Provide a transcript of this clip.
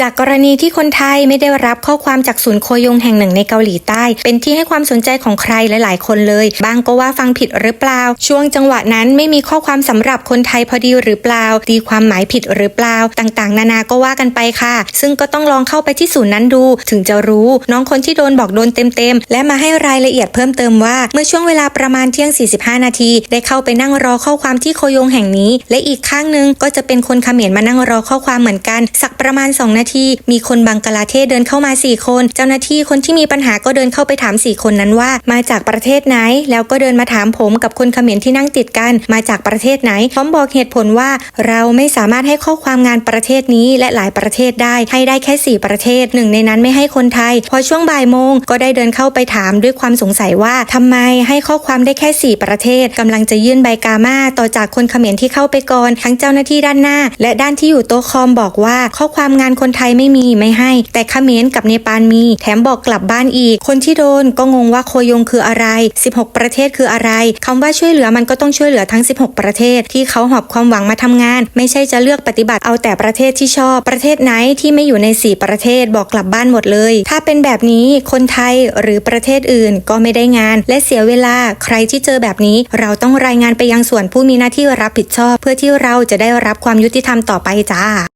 จากกรณีที่คนไทยไม่ได้รับข้อความจากศูนย์โคยงแห่งหนึ่งในเกาหลีใต้ เป็นที่ให้ความสนใจของใครหลาย ๆ คนเลย บางก็ว่าฟังผิดหรือเปล่า ช่วงจังหวะนั้นไม่มีข้อความสำหรับคนไทยพอดีหรือเปล่า ตีความหมายผิดหรือเปล่า ต่าง ๆ นานาก็ว่ากันไปค่ะ ซึ่งก็ต้องลองเข้าไปที่ศูนย์นั้นดู ถึงจะรู้ น้องคนที่โดนบอกโดนเต็ม ๆ และมาให้รายละเอียดเพิ่มเติมว่า เมื่อช่วงเวลาประมาณเที่ยง 45 นาที ได้เข้าไปนั่งรอข้อความที่โคยงแห่งนี้ และอีกข้างหนึงก็จะเป็นคนเขมรมานั่งรอข้อความเหมือนกัน สักประมาณ2นาที มีคนบังกลาเทศเดินเข้ามา 4 คน เจ้าหน้าที่คนที่มีปัญหาก็เดินเข้าไปถาม 4 คนนั้นว่า มาจากประเทศไหน แล้วก็เดินมาถามผมกับคนเขมรที่นั่งติดกัน มาจากประเทศไหน พร้อมบอกเหตุผลว่า เราไม่สามารถให้ข้อความงานประเทศนี้และหลายประเทศได้ให้ได้แค่ 4 ประเทศหนึ่งในนั้นไม่ให้คนไทย พอช่วงบ่ายโมงก็ได้เดินเข้าไปถามด้วยความสงสัยว่าทำไมให้ข้อความได้แค่ 4 ประเทศกำลังจะยื่นใบกามาต่อจากคนเขมรที่เข้าไปก่อนทั้งเจ้าหน้าที่ด้านหน้า และด้านที่อยู่โต๊ะคอมบอกว่าข้อความงานคนนไทยไม่มีไม่ให้ แต่เขมรกับเนปาลมี แถมบอกกลับบ้านอีก คนที่โดนก็งงว่าโคยงคืออะไร 16 ประเทศคืออะไรคำว่าช่วยเหลือมันก็ต้องช่วยเหลือทั้ง 16 ประเทศ ที่เขาหอบความหวังมาทำงาน ไม่ใช่จะเลือกปฏิบัติเอาแต่ประเทศที่ชอบ ประเทศไหนที่ไม่อยู่ใน 4 ประเทศบอกกลับบ้านหมดเลย ถ้าเป็นแบบนี้คนไทยหรือประเทศอื่นก็ไม่ได้งาน และเสียเวลาใครที่เจอแบบนี้ เราต้องรายงานไปยังส่วนผู้มีหน้าที่รับผิดชอบ เพื่อที่เราจะได้รับความยุติธรรมต่อไปจ้า